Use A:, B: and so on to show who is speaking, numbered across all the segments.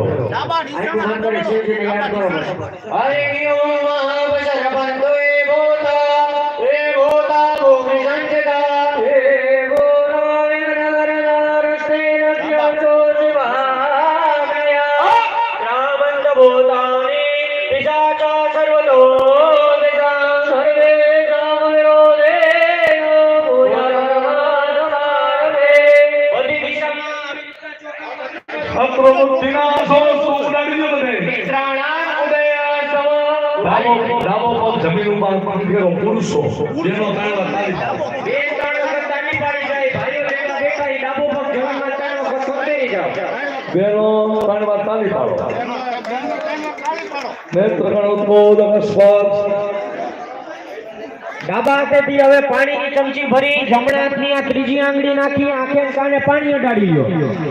A: કરો
B: ડાબા
C: આખું બંધ કરી શિવજીને કરો બસ.
D: ઓમ મહાવસર બંધુ
A: જમીન ઉપર પુરુષો જેનો તાળો
D: હાથેથી હવે પાણીની ચમચી ભરી જમણા ત્રીજી આંગળી નાખી આંખે કાને પાણી અડાડી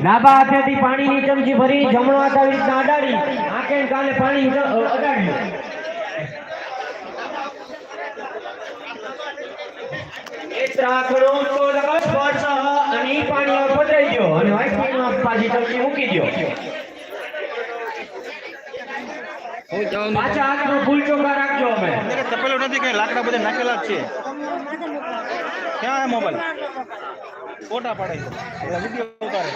D: ડાબા હાથેથી પાણીની ચમચી ભરી, જમણો હાથ આવી રીતના અડાડી આંખે કાને પાણી અડાડી લ્યો નેત્રાખણો ઉદ્બોધક સ્પર્શ અને ઈ પધરાઈ ગયો. અને વાઈફાઈમાં પાછી ચમચી મૂકી દ્યો. પાછા હાથમાં ફૂલ ચોખા રાખજો અમે.
B: તપેલું નથી કઈ લાકડા બધા નાખેલા જ છે. ક્યાં મોબાઈલ? ફોટા પાડે વીડિયો ઉતારે.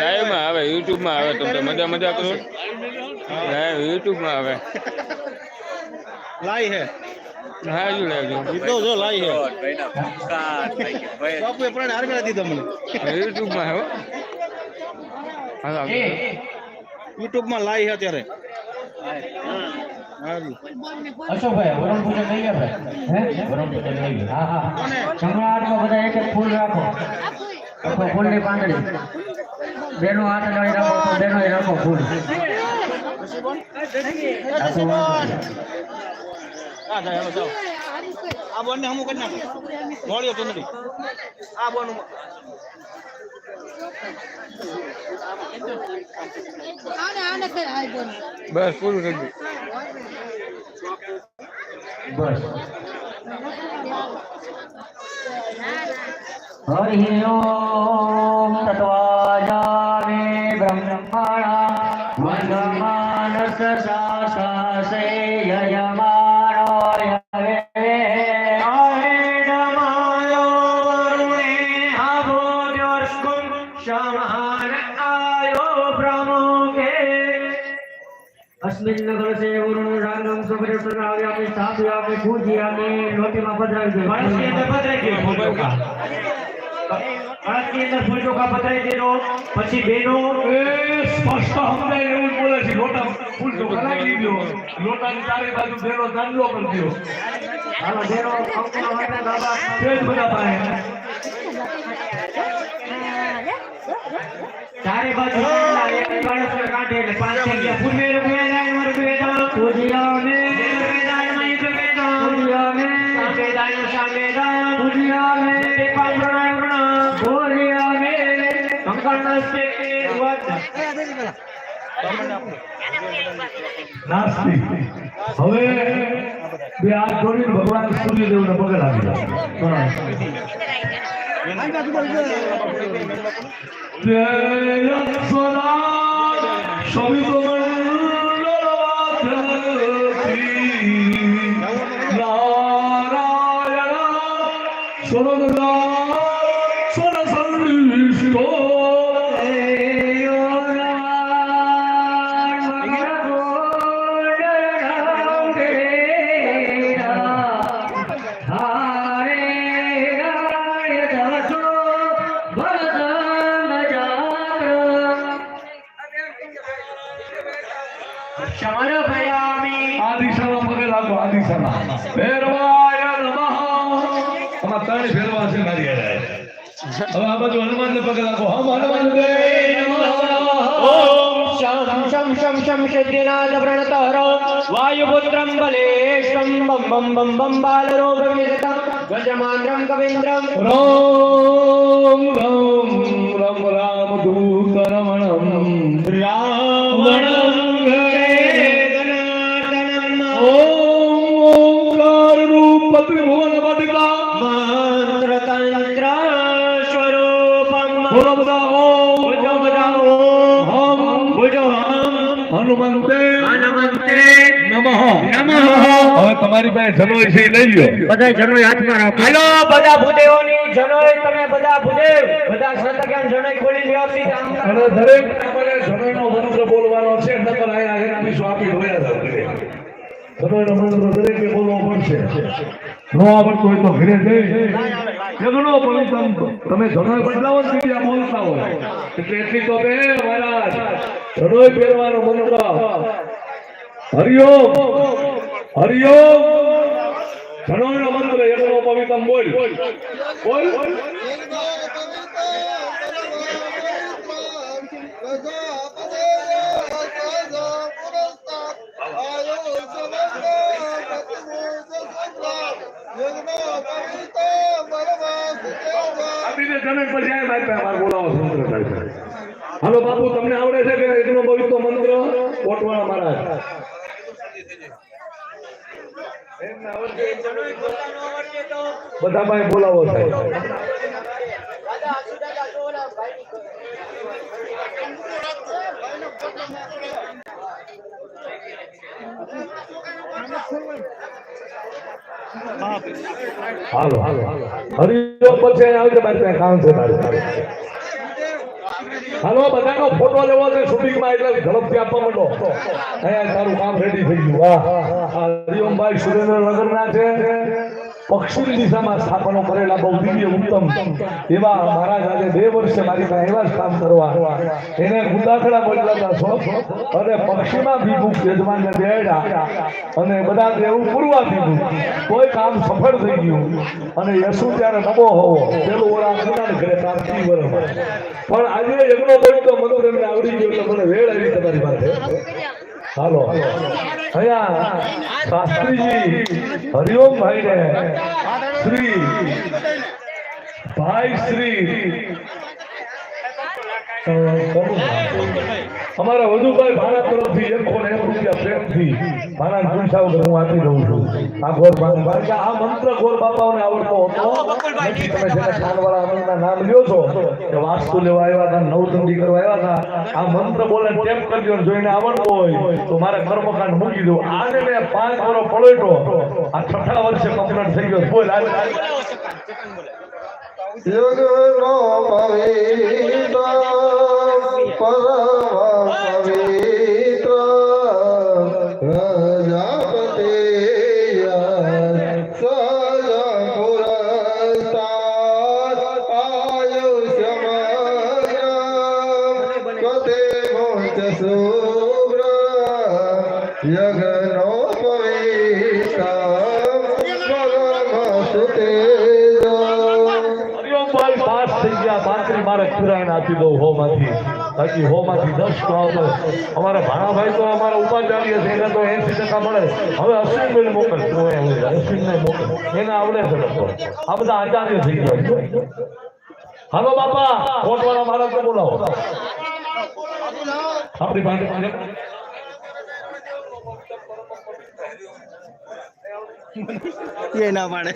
E: લાઈવ આવે યુટ્યુબમાં આવે તમને મજા મજા કરો લાઈવ યુટ્યુબમાં આવે.
B: લાઈ હે.
E: હા જો લાઈવ
B: દીધો જો લાઈ હે. બાપુએ પ્રાણ હારમેલા દીધો મને.
E: યુટ્યુબમાં હો
D: એ
B: યુટ્યુબમાં લાઈ હે અત્યારે.
C: અશોકભાઈ વરુણ પૂજન લઈ ગયા ભાઈ. હે? વરુણ પૂજન લઈ ગયા. હા હા જમણા બધા એક એક ફૂલ રાખો. ફૂલની પાંદડી. બેનો હાથ અડાડી રાખો બેનો રાખો ફૂલ. આખું.
B: હા જાય હાલો જાઓ આ બોન ને હમું કરી નાખો મોળ્યો તો નથી આ બોન
F: આને આને કર આય બોલ
E: બસ પૂરું કરી દઉં
C: બસ હરિ ઓમ તત્વાજામે બ્રહ્મણા વંદમાનસ સાસે યજમાનો રાગમ સબરે સગાવ્યામે સ્થાપ્યામે પૂજ્યામે લોટીમાં પધરાવી
D: કળશની અંદર પધરાઈ ગયો. ફૂલ ચોખા કળશની અંદર ફૂલ ચોખા પધરાઈ દેજો પછી બેનો
A: એ સ્પષ્ટ સમજાય એવું બોલે છે. લોટા ફૂલ ચોખા દો લોટાની ચારે બાજુ બેનો દાંડલો કરી દો
C: હાલો બેનો કંકુનો હાથે બાબા
A: તે જ બધા પાસે
D: ચારે બાજુ
A: જોડીને ભગવાન સૂર્યદેવને પગે લાગી જાઓ પ્રણામ. જયસ્વરા હવે આ બાજુ હનુમાનને પગે લાગો. હમ હનુમાન
D: ઓમ શમ શમ શમ શમ શદ્રિનાથ પ્રણતર વાયુપુત્રમ બલેશમ બમ બમ બમ બમ બાલરોગ વિદતમ ગજમાંદ્રમ કવિન્દ્રમ.
A: રામ રામ રામ રામ દૂત રમણમ
D: રાવણમ
A: હનુમંતે
C: હનુમંતે
A: નમઃ.
C: નમઃ.
A: હવે તમારી પાસે જનોય છે લઈ લો
C: બધા જનો હાથમાં રાખો.
D: હેલો બધા ભૂદેવોની જનોય તમે બધા ભૂદેવ બધા સંતજ્ઞાન જનોય ખોલી લ્યો. આમ
A: અને દરેક. તમારે જનોયનો મંત્ર બોલવાનો છે. નકર આયા આવીશું આપી ધોયા જાવ ઘરે. જનોયનો મંત્ર દરેકે બોલવો પડશે. નો આવડતું હોય તો ઘરે જઈ. યજ્ઞો પવિત્રમ તમે ઝઘડો બદલાવો ને બીજા બોલતા હોય. એટલે એટલી તો બે મહારાજ ઝઘડો પહેરવાનો મંત્ર. હરિઓમ હરિઓમ. નો મંત્ર એટલો પવિત્ર બોલ. બોલ. આપીને પર જાય ભાઈ અમારે બોલાવો છો મંત્ર થાય. હાલો બાપુ, તમને આવડે છે કે એકનો પવિત્ર મંત્ર? કોટવાળા મહારાજ. બધા ભાઈ બોલાવો સાહેબ. હાલો હાલો હરિયો પછી આવજે મારી ત્યાં કામ છે તારું. હાલો, બધાનો ફોટો લેવો છે શૂટિંગમાં, એટલે ઝડપથી આપવા માંડો. અહીંયા તારું કામ રેડી થઈ ગયું. વાહ. હરિઓમભાઈ સુરેન્દ્રનગરના છે. પશ્ચિમ દિશામાં સ્થાપનો કરેલા બહુ દિવ્ય ઉત્તમ. એવા મહારાજ આજે બે વર્ષે મારી પાસે એવા જ કામ કરવા. એને ગુદાખડા બોલાતા છો અને પક્ષીમાં ભીગું યજમાનને બેડા અને બધા દેવું પૂરવા દીધું. કોઈ કામ સફળ થઈ ગયું. અને યશુ ત્યારે નબો હોવો. પેલું ઓળા ગુનાને ઘરે કામથી બરોબર પણ આજે યજ્ઞો બોલતો મને આવડી ગયો એટલે મને વેળ આવી તમારી પાસે. હાલો. અહીંયા શાસ્ત્રીજી હરિઓમ ભાઈ ને શ્રી ભાઈ શ્રી? અમારા વધુભાઈ ભારત તરફથી એકસો ને એક રૂપિયા પ્રેમથી મારા પૈસા વગર હું આપી દઉં છું. આ ગોર બાપા કારણ કે આ મંત્ર ગોર બાપાઓને આવડતો હતો. તમે જેના ખાનવાળા આનંદના નામ લ્યો છો કે વાસ્તુ લેવા આવ્યા હતા નવદંડી કરવા આવ્યા હતા આ મંત્ર બોલે ટેપ કરજો જોઈને આવડતો હોય તો મારે કર્મકાંડ મૂકી દઉં. આને મેં પાંચ વર્ષ પળેટો આ છઠ્ઠા વર્ષે કમ્પ્લીટ થઈ ગયો. બોલ આ
G: પવિત્ર પરમ
A: આપી દઉં બાકી હોમાંથી દસ તો આવતો અમારા ભાણાભાઈ તો અમારા ઉપાચાર્ય છે, એને તો એસી ટકા મળે. હવે અશ્વિનભાઈ મોકલ. અશ્વિનને મોકલ. એને આવડે છે આ બધા આચાર્ય થઈ ગયા હાલો બાપા કોટવાળા મહારાજ બોલાવો. આપણી પાસે
B: એ ના પાડે.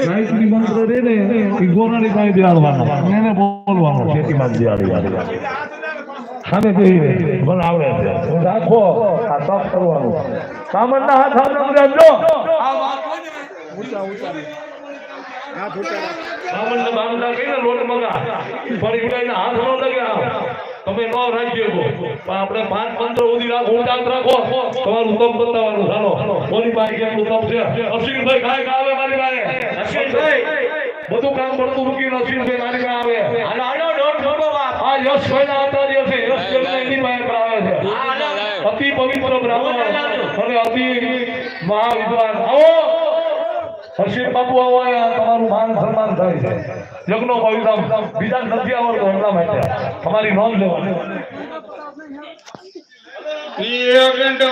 A: ગાયત્રી મંત્ર રે હાથ એ ગોરાણી પાસે બેહાડવાનો અને એને બોલવાનો ખેતીમાં બેહાડી સામે કહીને મને આવડે છે હું. રાખો આ તપ કરવાનું કામણના રાખજો કામણને બાંધતા લોટ મગા હાથ નો લગ્યા તમે ન રાખજો પણ આપણે પાંચ મંત્ર સુધી રાખો ઊંડાણ રાખો. તમારું તપ બતાવવાનું. ચાલો બોલી પાસે કેટલું તપ છે. અશ્વિનભાઈ કાંઈ કાવે મારી પાસે? અશ્વિનભાઈ. બધું કામ પડતું મૂકીને અશ્વિનભાઈ મારી પાસે આવે. હાલો હાલો ડોટ ઠોકો આ યશભાઈ ના આચાર્ય છે યશભાઈ એની પાસે કરાવે છે. અતિ પવિત્ર બ્રાહ્મણ. અને અતિ મહાવિદ્વાન. આવો. હર્ષિત બાપુ આવો. તમારું માન સન્માન થાય છે. યજ્ઞો પવિત્ર બીજા નથી આવડતો એટલા માટે તમારી નોંધ લેવાની.
E: યજ્ઞો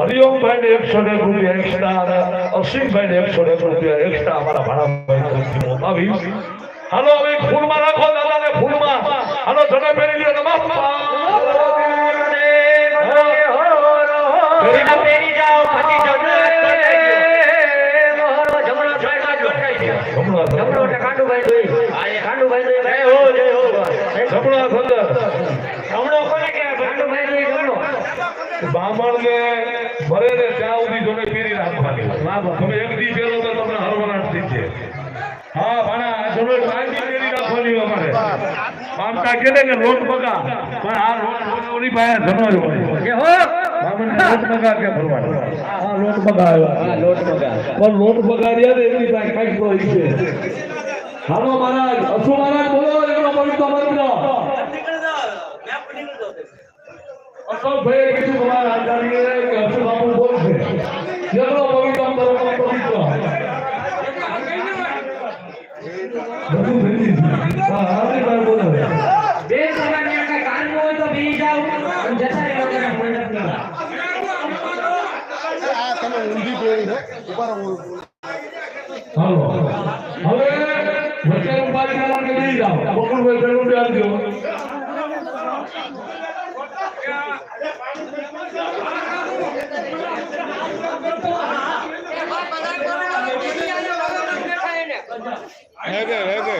A: અશોકભાઈ ને એકસો ને એક રૂપિયા એક્સ્ટ્રા અને અસીમભાઈ ને એકસો ને એક રૂપિયા એક્સ્ટ્રા અમારા ભાડાભાઈ તરફથી મોકલાવી હાલો હવે ફૂલમાં રાખો દાદા ને ફૂલમાં હાલો જડે પહેરી લ્યો નમઃ
D: પેલા પેરી જાઓ પછી જમણો જમણો છોડ કાઢો
A: જમણો
D: જમણો એટલે કાંડુભાઈ દોઈ કાંડુભાઈ દોઈ જય હો જય હો
A: જમણો અંદર
D: જમણો કોને કહેવાય કાંડુભાઈ દોઈ જમણો
A: બામણ ને ભરે ને ત્યાં સુધી જોડે પહેરી રાખવાની તમે એક દી પહેરો તો તમને હરવરાટ થઈ છે હા ભાણા જોડે કાંઈ પહેરી રાખવાની અમારે. આમ કે ને લોટ બગા પણ આ લોટ ઓની પાસે ધનો જ હોય.
D: કે હો?
A: બામણ લોટ બગા કે ભરવાનો? હા લોટ બગા આવ્યા.
D: લોટ મગા.
A: પણ લોટ બગાડ્યા ને એમની પાસે કાંઈક તો છે હાલો મહારાજ અશુ મહારાજ બોલો એમનો પવિત્ર મંત્ર. અશોકભાઈએ કીધું તમારા આચાર્યએ કે અશુ બાપુ બોલશે. એમનો પવિત્ર મંત્ર પવિત્ર બધું ભેગી છે. હા હાર્દિક ભાઈ બોલો
D: બે પ્રકારની આપણે કાનનું હોય તો બેસી જાવ અને જતા રહેવા જરા મંડપમાં.
A: હાલો હવે વચ્ચે ઊભા થયા કે નહીં જાઓ બકુલભાઈ પેલું ધ્યાન દો
E: હેગે હેગે.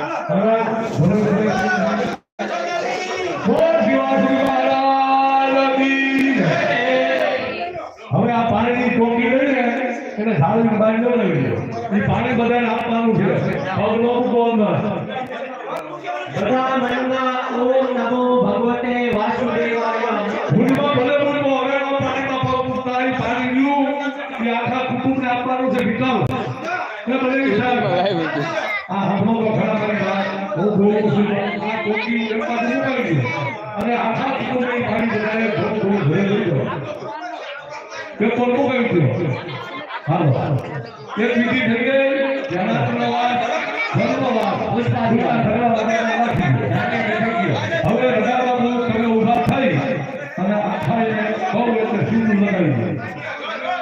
A: હવે આ પાણીની ટોકી લઈને એને ઝાડની બહાર ન લઈ લો. એ પાણી બધાને આપવાનું છે. પગલો
D: બધા મનમાં ઓમ નમો ભગવતે વાસુદેવાય
A: ભૂલમાં ભલે ભૂલમાં હવે આ પાણીમાં પગ મૂકતા એ પાણી રહ્યું એ આખા કુટુંબને આપવાનું છે વિકલ્પ એટલે બધે વિચાર કરો.
E: લાવી દીધું
A: આ હાથમાં તો ઘણા બધા હું ભૂલું છું આ ટોકી એમાં જ મુકાવી દો. અને આખા કુટુંબને એ પાણી બધાએ થોડું થોડું ભરે લઈ લો કે કોલકો કહ્યું છે હાલો એક વિધિ થઈ ગઈ. અને આખા એટલે સીધું લગાવી.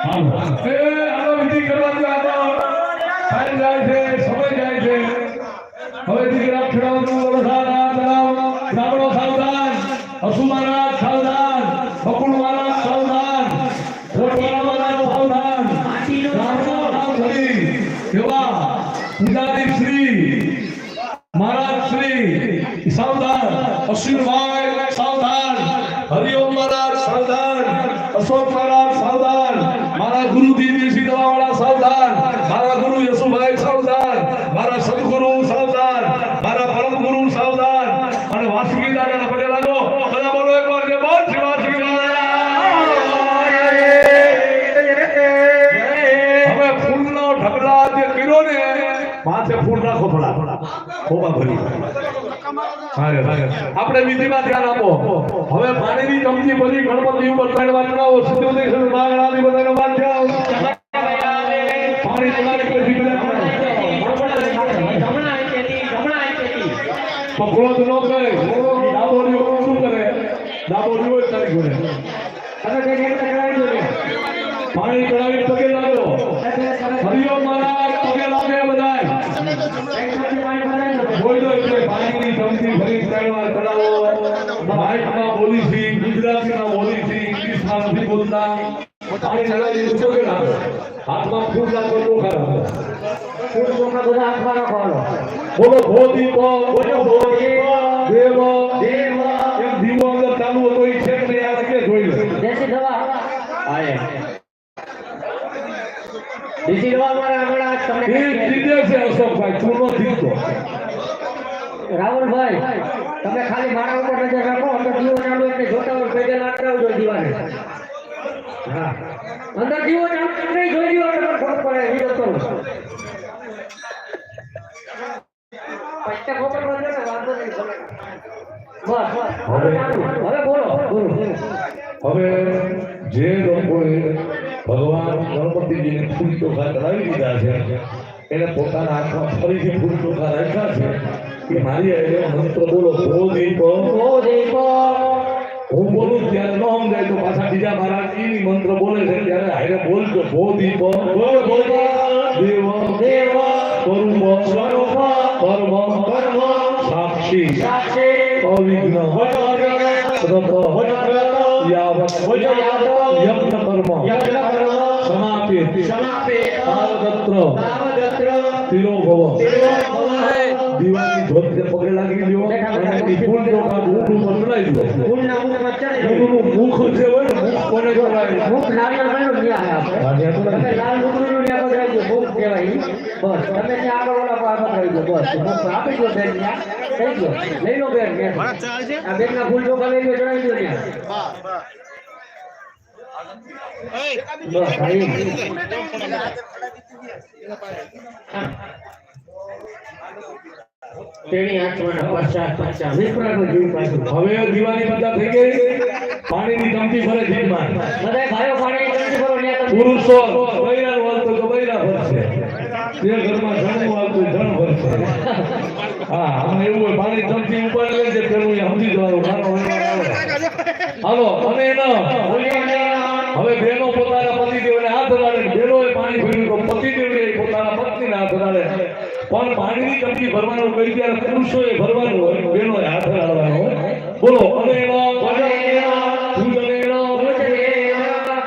A: હાલો. એ આનો વિધિ કરવા દો આનો જાય છે, સમય જાય છે. હવે દીકરા ખેડાવતું વરસાદ તળાવ બ્રાહ્મણો સાવધાન અસુ મહારાજ સાવધાન બકુલ મહારાજ સાવધાન કોટવાળા મહારાજ સાવધાન બ્રાહ્મણો સાવધાની એવા પૂજારી શ્રી મહારાજ શ્રી સાવધાન અશ્વિનભાઈ સાવધાન હરિઓમ મહારાજ સાવધાન અશોક મહારાજ સાવધાન મારા ગુરુ દિવ્યસિંહ દવાવાળા સાવધાન મારા ગુરુ યશુભાઈ સાવધાન મારા સદગુરુ સાવધાન મારા પરમ ગુરુ સાવધાન અને વાસુકી દાદાના પગે લાગો બધા બોલો એક વાર જય બોલ શ્રી વાસુકી દાદા હવે ફૂલનો ઢગલા જે કર્યો ને માથે ફૂલ રાખો થોડા ખોબા ભરી હારે, હારે. આપણે વિધિમાં ધ્યાન આપો. હવે પાણીની ચમચી ભરી ગણપતિ ઉપર ત્રણ વાર ચડાવો બાગડાની બધાને વાર જાઓ પાણી તમારી કોઈ જીભને
D: જમણા આંખેથી, જમણા આંખેથી.
A: પકડો તો ન કરે ડાબોડીઓ શું કરે ડાબોડીઓ જ તારી ઘોડે
D: તમે કઈ રીતે કરાવી દો ને.
A: પાણી ચડાવી પગે લાગો હરિઓમ મહારાજ પગે લાગે બધાય
D: એક સાથે પાણી ભરાઈ દો.
A: બોલ દો એટલે ચમચી ભરી ત્રણ વાર ચડાવો માઇકમાં બોલી છે ગુજરાતીમાં બોલી છે ઇંગ્લિશમાં નથી બોલતા. પાણી ચડાવી દીધું કે ના હાથમાં ફૂલ લાગો તો ખરાબ
D: ફૂલ તમને બધા હાથમાં રાખવાનો
A: બોલો ભો દીપો બોલો ભો દીપો દેવો દેવ. એમ દીવો અંદર ચાલુ હતો એ છે નહીં આ કે જોઈ લે
D: દેશી દવા આયે દેશી દવા મારા હમણાં તમને
A: જીતે છે અશોકભાઈ તું નો જીતતો.
D: રાહુલભાઈ તમે ખાલી મારા ઉપર નજર રાખો અંદર જીવો ચાલુ એટલે જોતા હોય પેજે લાકડાવજો દીવાને. હા. અંદર જીવો ચાલુ તમને જોઈ મને ખબર પડે વિરોધ કરું પૈસા ખબર પડે ને વાંધો નહીં બસ બસ. હવે ચાલુ હવે બોલો બોલો.
A: હવે જે લોકોએ ભગવાન ગણપતિજીને ફૂલ ચોખા ચડાવી દીધા છે એને પોતાના હાથમાં ફરીથી ફૂલ ચોખા રાખ્યા છે કે મારી હારે મંત્ર બોલો ભો દીપો
D: ઓ દેવો
A: હું બોલું ત્યારે ન સમજાય તો પાછા બીજા મહારાજ ઈ મંત્ર બોલે છે ત્યારે હારે બોલજો બોધિપ દેવ દેવ સ્વરૂપ સ્વરૂપ કર્મ કર્મ સાક્ષી અવિઘ્ન વ્રત યાવત યજ્ઞ કર્મ સમાપિત તાવતત્ર તિરોભવ દીવાની ધોતે પગે લાગી લ્યો અને ઈ ફૂલ જો કાં ઊંધું પર ફૂલ
D: ના મુખ ચડી
A: એનું મુખ જે હોય ને મુખ કોને કહેવાય
D: મુખ નારિયેળ બન્યો ન્યા આપણે.
A: હા, નથી.
D: લાલ ડુંગળીનું ન્યા પધરાવી દો, મુખ કહેવાય બસ તમે ત્યાં આગળ ઓલા પર પધરાવી ગયો બસ મુખ આપી દો બેન ન્યા થઈ ગયો લઈ લો બેન બેન. આ બેનના ફૂલ ચોખા લઈ લો ચડાવી દો વાહ વાહ ભાઈ તેની આંખમાં પચાસ પચાસ વિપ્રાનો જીવ પાછું.
A: હવે દિવાળી બધા થઈ ગઈ. પાણીની ટંકી ભરે જીવમાં
D: બધા ભાઈઓ પાણીની ભરો ને
A: પુરુષો બૈરા વાળતો તો બૈરા ભરશે. તે ઘરમાં જણવું આવતું જણ ભરશે. હા આમાં એવું હોય પાણી ટંકી ઉપર લે છે પેલું એ સમજી જવાનું મારો હાલો અને એનો હવે બેનો પોતાના પતિદેવને હાથ અડાડે બેનો એ પાણી ભર્યું તો પતિદેવને પોતાના પત્નીને હાથ અડાડે પણ પાણીની ટંકી ભરવાનું કહી ત્યારે પુરુષોએ ભરવાનું હોય બેનો હાથ અડાડવાનો હોય. બોલો એનો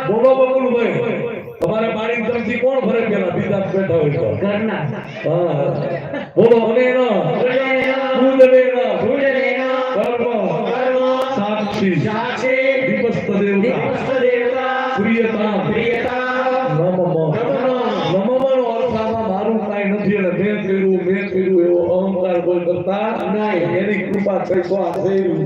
A: બોલો બકુલભાઈ તમારે પાણી ટંકી કોણ ભરે પેલા બીજા બેઠા હોય તો.
D: ઘરના.
A: હા. બોલો એનો કર્મ સાક્ષી દીપસ્ત દેવતા પ્રિયતા નમઃ નમઃનો અર્થ આમાં મારું કાંઈ નથી એટલે મેં કર્યું મેં કર્યું એવો અહંકાર કોઈ કરતા નહીં એની કૃપા થઈ તો આ થયેલું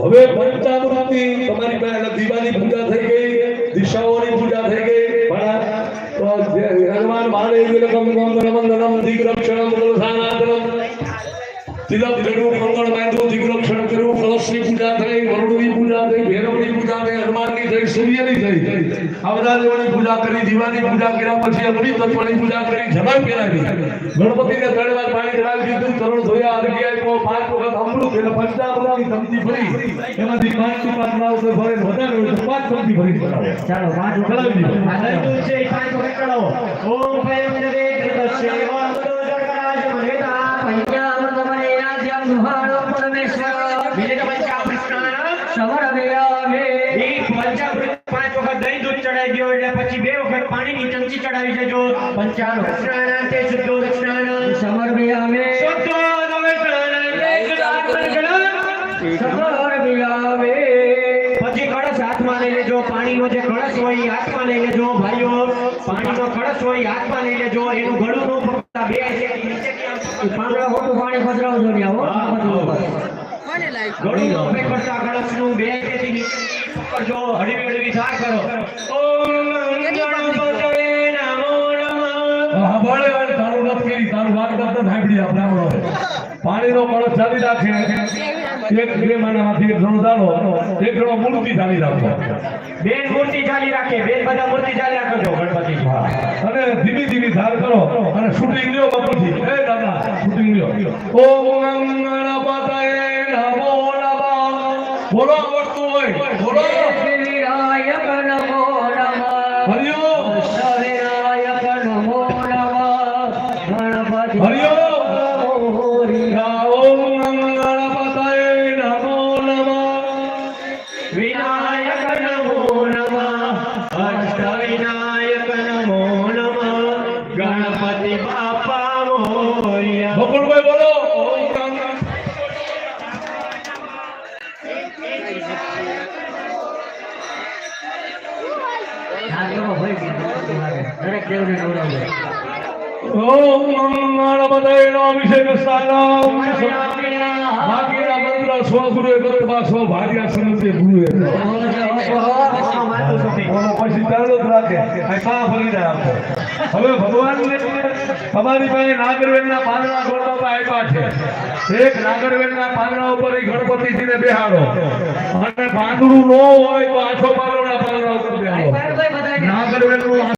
A: હવે પંચામૃતિ તમારી પાસે દીવાની પૂજા થઈ ध्रुवं गोमनमन्दनं दिग्रक्षणं मुदधाना તિલક જડું મંગળ બાંધવું દિગ્રક્ષણ કર્યું કળશની પૂજા થઈ વરુણની પૂજા થઈ ભૈરવની પૂજા થઈ હનુમાનની થઈ સૂર્યની થઈ. આ બધા દેવોની પૂજા કરી દીવાની પૂજા કર્યા પછી અગ્નિ તત્વની પૂજા કરી જમાઈ પહેરાવી. ગણપતિને ત્રણ વાર પાણી ચડાવી દીધું તરુણ ધોયા અર્ઘ્ય આપ્યો પાંચ વખત અમૃત એટલે પંચામૃતની ધમતી ભરી. એમાંથી પાંચ પાંચ ના ઉપર ભરે વધારે હોય તો પાંચ ધમતી ભરી
D: ચાલો પાંચ
A: ચડાવી દીધો.
D: પાંચ વખત ચડાવો. ઓમ ભયમ જગે કૃતસ્ય દહીં ગયો એટલે પછી બે વખત પાણીની ચમચી ચડાવી દેજો પંચામૃત સ્નાનાંતે શુદ્ધો સ્નાન સમર્પયામે શુદ્ધો સ્નાનાંતે સમર્પયામે. પછી કળશ હાથમાં લઈ લેજો પાણીનો જે કળશ હોય હાથમાં લઈ લેજો ભાઈઓ પાણીનો કળશ હોય હાથમાં લઈ લેજો એનું ગળું નું ફરતા બે પાંદડા મોટું પાણી પધરાવજો ને આવો ગળું નો ફેંકતા બે શેકી નીચે કરજો હળવી હળવી સાર કરો ઓમ ગણપતયે નમો નમઃ
A: હા ભલે હવે તારું નથી કરી તારું વાત કરતા સાંભળી આપણે આપણો પાણીનો કળશ ચાલી રાખે. એક બે મહિનામાંથી એક ઘણો ચાલો. એક ઘણો મૂર્તિ ચાલી રાખો.
D: બેન મૂર્તિ ચાલી રાખે બેન બધા મૂર્તિ ચાલી રાખજો ગણપતિ.
A: અને ધીમી ધીમી ધાર કરો અને શૂટિંગ લ્યો બાપુજી. એ દાદા શૂટિંગ લ્યો. ઓમ ગણપતયે નમો નમઃ. બોલો આવડતું હોય. બોલો.
D: દરેક દેવને નવડાવજો
A: ઓમ નમઃ અભિષેક સ્થાનમ બાકીના કરો બા સમજે પછી ચાલો રાખે. ફરી જાય હવે ભગવાનને તમારી પાસે નાગરવેલના પાંદડા ગોળવા આપ્યા છે. એક નાગરવેલના પાંદડા ઉપર એ ગણપતિજીને બેહાડો. અને પાંદડું ન હોય તો આછો પાંદડા પાંદડા ઉપર બેહાડો. નાગરવેલનું